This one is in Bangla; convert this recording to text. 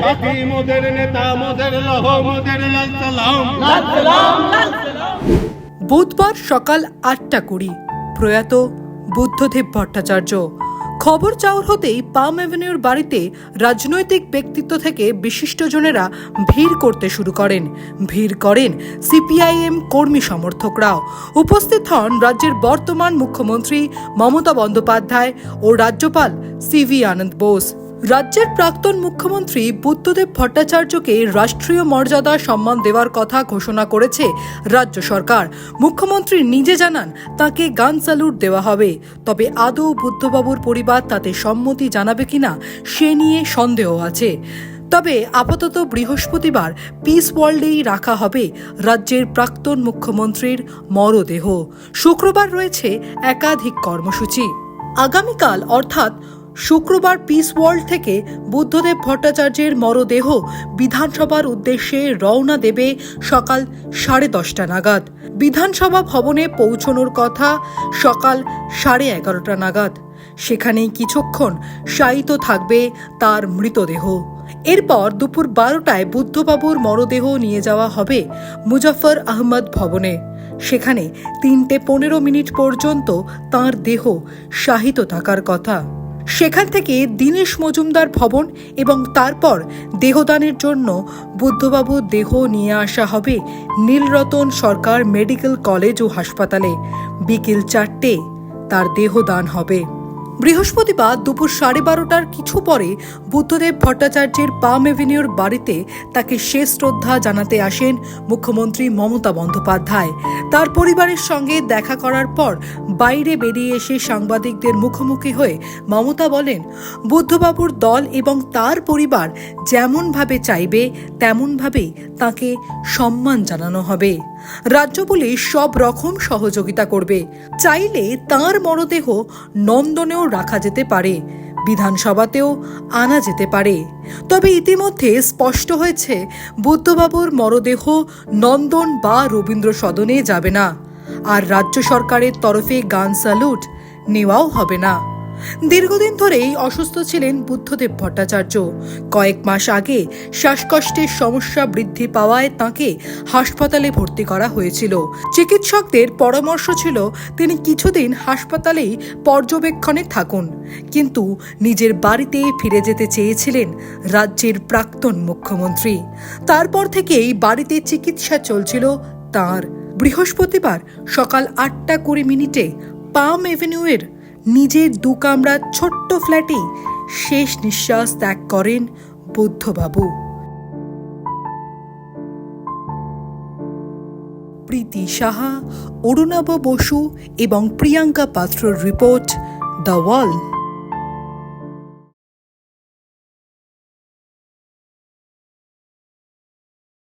সাথী মোদের নেতা মোদের লহ মোদের লাল সালাম। বুধবার সকাল আটটা কুড়ি প্রয়াত বুদ্ধদেব ভট্টাচার্য খবর চাউর হতেই পাম অ্যাভিনিউর বাড়িতে রাজনৈতিক ব্যক্তিত্ব থেকে বিশিষ্টজনেরা ভিড় করতে শুরু করেন। ভিড় করেন সিপিআইএম কর্মী সমর্থকরাও। উপস্থিত হন রাজ্যের বর্তমান মুখ্যমন্ত্রী মমতা বন্দ্যোপাধ্যায় ও রাজ্যপাল সিভি আনন্দ বোস। রাজ্যের প্রাক্তন মুখ্যমন্ত্রী বুদ্ধদেব ভট্টাচার্যকে রাষ্ট্রীয় মর্যাদা সম্মান দেওয়ার কথা ঘোষণা করেছে রাজ্য সরকার। মুখ্যমন্ত্রী নিজে জানান, তাকে গান স্যালুট দেওয়া হবে। তবে আদৌ বুদ্ধবাবুর পরিবার তাতে সম্মতি জানাবে কিনা, সে নিয়ে সন্দেহ আছে। তবে আপাতত বৃহস্পতিবার পিস ওয়ার্ল্ডেই রাখা হবে রাজ্যের প্রাক্তন মুখ্যমন্ত্রীর মরদেহ। শুক্রবার রয়েছে একাধিক কর্মসূচি। আগামীকাল, অর্থাৎ শুক্রবার পিস ওয়ার্ল্ড থেকে বুদ্ধদেব ভট্টাচার্যের মরদেহ বিধানসভার উদ্দেশ্যে রওনা দেবে সকাল সাড়ে দশটা নাগাদ। বিধানসভা ভবনে পৌঁছনোর কথা সকাল সাড়ে এগারোটা নাগাদ। সেখানেই কিছুক্ষণ শায়িত থাকবে তার মৃতদেহ। এরপর দুপুর বারোটায় বুদ্ধবাবুর মরদেহ নিয়ে যাওয়া হবে মুজাফর আহমদ ভবনে। সেখানে তিনটে পনেরো মিনিট পর্যন্ত তার দেহ শাহিত থাকার কথা। সেখান থেকে দীনেশ মজুমদার ভবন এবং তারপর দেহদানের জন্য বুদ্ধবাবু দেহ নিয়ে আসা হবে নীলরতন সরকার মেডিকেল কলেজ ও হাসপাতালে। বিকেল চারটে তার দেহদান হবে। বৃহস্পতিবার দুপুর সাড়ে বারোটার কিছু পরে বুদ্ধদেব ভট্টাচার্যের পাম এভিনিউর বাড়িতে তাকে শেষ শ্রদ্ধা জানাতে আসেন মুখ্যমন্ত্রী মমতা বন্দ্যোপাধ্যায়। তার পরিবারের সঙ্গে দেখা করার পর বাইরে বেরিয়ে এসে সাংবাদিকদের মুখোমুখি হয়ে মমতা বলেন, বুদ্ধবাবুর দল এবং তার পরিবার যেমনভাবে চাইবে, তেমনভাবেই তাকে সম্মান জানানো হবে। রাজ্য পুলিশ সব রকম সহযোগিতা করবে। চাইলে তার মরদেহ নন্দনেও রাখা যেতে পারে, বিধানসভাতেও আনা যেতে পারে। তবে ইতিমধ্যে স্পষ্ট হয়েছে, বুদ্ধবাবুর মরদেহ নন্দন বা রবীন্দ্র সদনে যাবে না, আর রাজ্য সরকারের তরফে গান স্যালুট নেওয়াও হবে না। দীর্ঘদিন ধরেই অসুস্থ ছিলেন বুদ্ধদেব ভট্টাচার্য। কয়েক মাস আগে শ্বাসকষ্টের সমস্যা বৃদ্ধি পাওয়ায় তাকে হাসপাতালে ভর্তি করা হয়েছিল। চিকিৎসকদের পরামর্শ ছিল, তিনি কিছুদিন হাসপাতালেই পর্যবেক্ষণে থাকুন। কিন্তু নিজের বাড়িতে ফিরে যেতে চেয়েছিলেন রাজ্যের প্রাক্তন মুখ্যমন্ত্রী। তারপর থেকেই বাড়িতে চিকিৎসা চলছিল তার। বৃহস্পতিবার সকাল আটটা কুড়ি মিনিটে পাম এভিনিউয়ের নিজের দু কামরা ছোট্ট ফ্ল্যাটে শেষ নিঃশ্বাস ত্যাগ করেন বুদ্ধবাবু। প্রীতি সাহা অরুণাভ বসু এবং প্রিয়াঙ্কা পাত্রর রিপোর্ট দ্য ওয়াল।